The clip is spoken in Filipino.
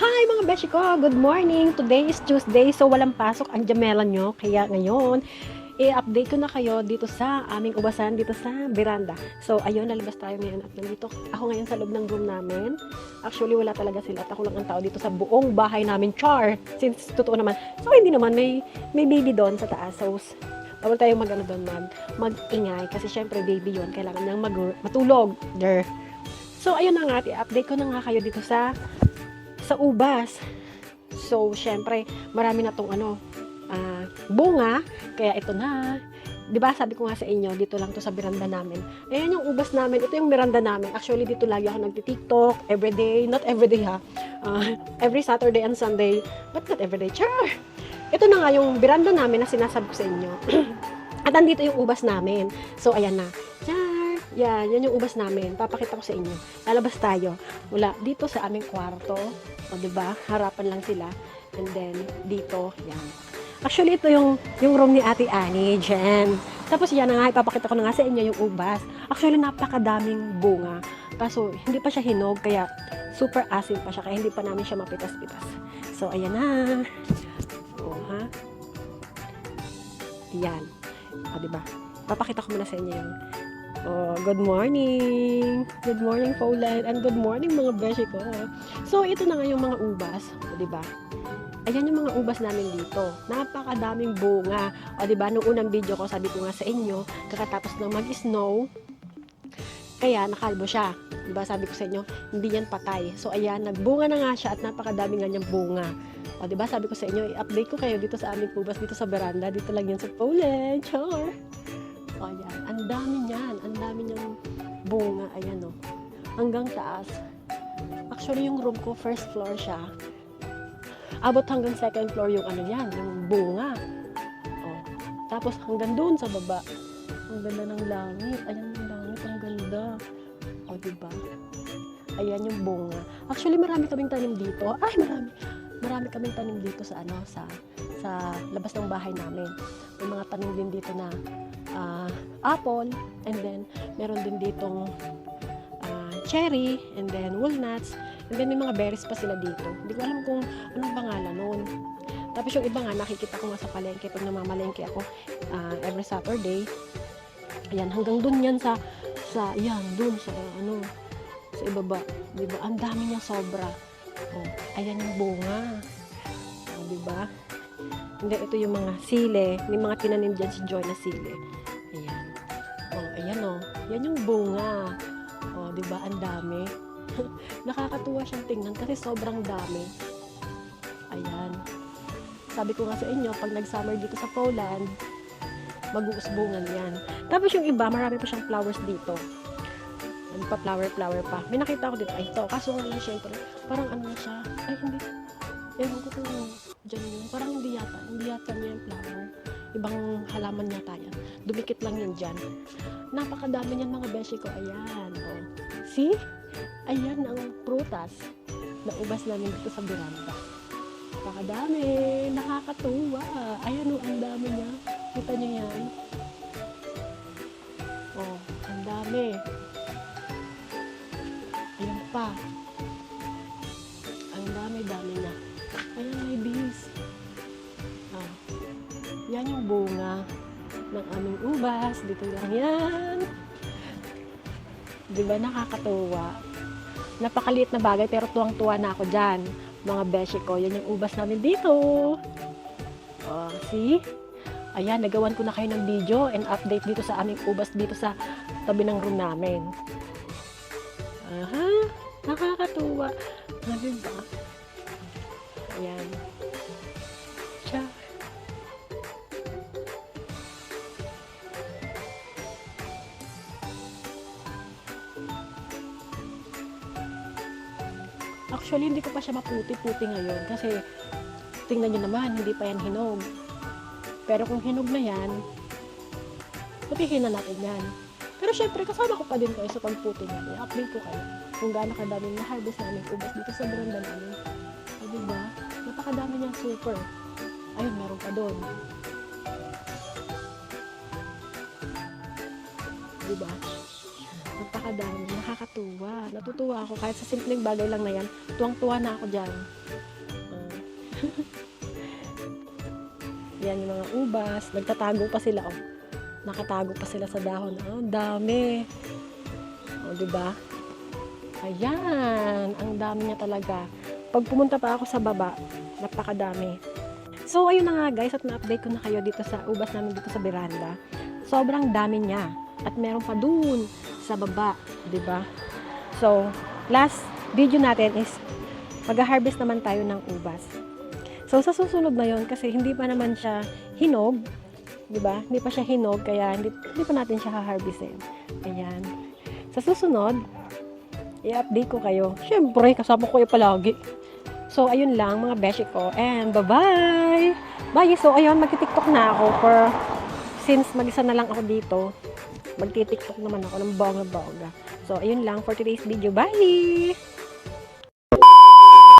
Hi mga beshi ko! Good morning! Today is Tuesday, so walang pasok ang jamela nyo. Kaya ngayon, i-update ko na kayo dito sa aming ubasan, dito sa veranda. So, ayun, nalabas tayo ngayon at nandito ako ngayon sa loob ng room namin. Actually, wala talaga sila at ako lang ang tao dito sa buong bahay namin. Char! Since totoo naman. So, hindi naman, may, may baby doon sa taas. So, bawal tayong mag, ano doon, mag, mag-ingay. Kasi syempre, baby yon Kailangan niyang mag, matulog. Der. So, ayun na nga, i-update ko na nga kayo dito sa sa ubas. So, syempre, marami na tong ano, ah, bunga. Kaya ito na. 'Di ba sabi ko nga sa inyo, dito lang to sa veranda namin. Ayan yung ubas namin. Ito yung veranda namin. Actually, dito lagi ako nagti-TikTok. Everyday. Not everyday ha. Ah, every Saturday and Sunday. But not everyday. Char! Ito na nga yung veranda namin na sinasabi ko sa inyo. At andito yung ubas namin. So, ayan na. Yan, yan yung ubas namin. Papakita ko sa inyo. Lalabas tayo. Wala, dito sa aming kwarto. O, ba? Harapan lang sila. And then, dito, yan. Actually, ito yung, yung room ni Ate Annie, Jen. Tapos yan na nga, ipapakita ko na nga sa inyo yung ubas. Actually, napakadaming bunga. Kaso, hindi pa siya hinog, kaya super asin pa siya, kaya hindi pa namin siya mapitas-pitas. So, ayan na. O, ha? Yan. O, diba? Papakita ko muna sa inyo yung Oh, good morning. Good morning, Poland. And good morning, mga beshi ko. So, ito na nga yung mga ubas. O, di ba? Ayan yung mga ubas namin dito. Napakadaming bunga. O, di ba? Nung unang video ko, sabi ko nga sa inyo, kakatapos ng mag-snow, kaya nakalbo siya. Di ba? Sabi ko sa inyo, hindi yan patay. So, ayan, nagbunga na nga siya at napakadami nga niyang bunga. O, di ba? Sabi ko sa inyo, i-update ko kayo dito sa aming ubas, dito sa veranda. Dito lang yan sa Poland. Char! O, ayan. Dami niyan. Ang dami niyang bunga. Ayan, o. Hanggang taas. Actually, yung room ko, first floor siya. Abot hanggang second floor yung ano yan, yung bunga. O. Tapos hanggang doon sa baba. Ang ganda ng langit. Ayan yung langit. Ang ganda. O, diba? Ayan yung bunga. Actually, marami kaming tanim dito. Ay, marami. Marami kaming tanim dito sa ano, sa sa labas ng bahay namin. May mga tanim din dito na ah, apple, and then meron din ditong ah, cherry, and then walnuts, and then may mga berries pa sila dito. Hindi ko alam kung anong pangalan nun. Tapos yung iba nga, nakikita ko nga sa palengke, pag namamalengke ako ah, every Saturday, ayan, hanggang dun yan sa, sa, yan, dun sa, ano, sa ibaba. Di ba? Ang dami niya sobra. Oh, ayan yung bunga. Oh, di ba? Hindi, ito yung mga sile. May mga tinanim dyan si Joy na sile. Yan yung bunga. Oh, di ba? Ang dami. Nakakatuwa siyang tingnan kasi sobrang dami. Ayan. Sabi ko nga sa inyo, pag nag-summer dito sa Poland, mag-uusbungan yan. Tapos yung iba, marami pa siyang flowers dito. Ano pa, flower-flower pa. May nakita ko dito, ay ito. Kaso nga yun, syempre, parang ano siya. Ay, hindi. Ewan ko kung dyan yun. Parang hindi yata. Hindi yata niya yung flower. Ibang halaman yata yan. Dumikit lang yun dyan. Napakadami niyan mga beshi ko. Ayan. Oh. See? Ayan ang prutas na ubas namin dito sa veranda. Napakadami. Nakakatuwa. Ayan oh, ang dami niya. Kita niyo yan? Oh, ang dami. Ayan pa. Ang dami-dami na. Ayan, may bees. Yan yung bunga ng aming ubas. Dito lang yan. Di ba nakakatuwa? Napakaliit na bagay pero tuwang-tuwa na ako dyan. Mga beshi ko, yan yung ubas namin dito. Oh, see? Ayan, nagawan ko na kayo ng video and update dito sa aming ubas dito sa tabi ng room namin. Aha, nakakatuwa. Ah, diba? Ayan. Actually, hindi ko pa siya maputi-puti ngayon kasi tingnan nyo naman, hindi pa yan hinog. Pero kung hinog na yan, putihin na natin yan. Pero syempre, kasama ko pa din kayo sa pagputi niya. I-update ko kayo kung gaano kadaming na-harvest namin ubas dito sa veranda namin. O, diba? Napakadami niyang super. Ayun, meron pa doon. Diba? Napakadami, nakakatuwa. Natutuwa ako kahit sa simpleng bagay lang na yan. Tuwang-tuwa na ako dyan. Ah. yan yung mga ubas. Nagtatago pa sila, oh. Nakatago pa sila sa dahon. Oh, dami. Oh, di ba? Ayan, ang dami niya talaga. Pag pumunta pa ako sa baba, napakadami. So, ayun na nga guys, at na-update ko na kayo dito sa ubas namin dito sa veranda. Sobrang dami niya. At meron pa dun sa baba, di ba? So, last video natin is mag-harvest naman tayo ng ubas. So, sa susunod na yon kasi hindi pa naman siya hinog, di ba? Hindi pa siya hinog, kaya hindi, hindi pa natin siya ha-harvestin. Ayan. Sa susunod, i-update ko kayo. Siyempre, kasama ko kayo palagi. So, ayun lang mga beshi ko. And bye-bye! Bye! So, ayun, magti-tiktok na ako for since mag-isa na lang ako dito. Magti-tiktok naman ako ng bongga-bongga. So, ayun lang for today's video. Bye!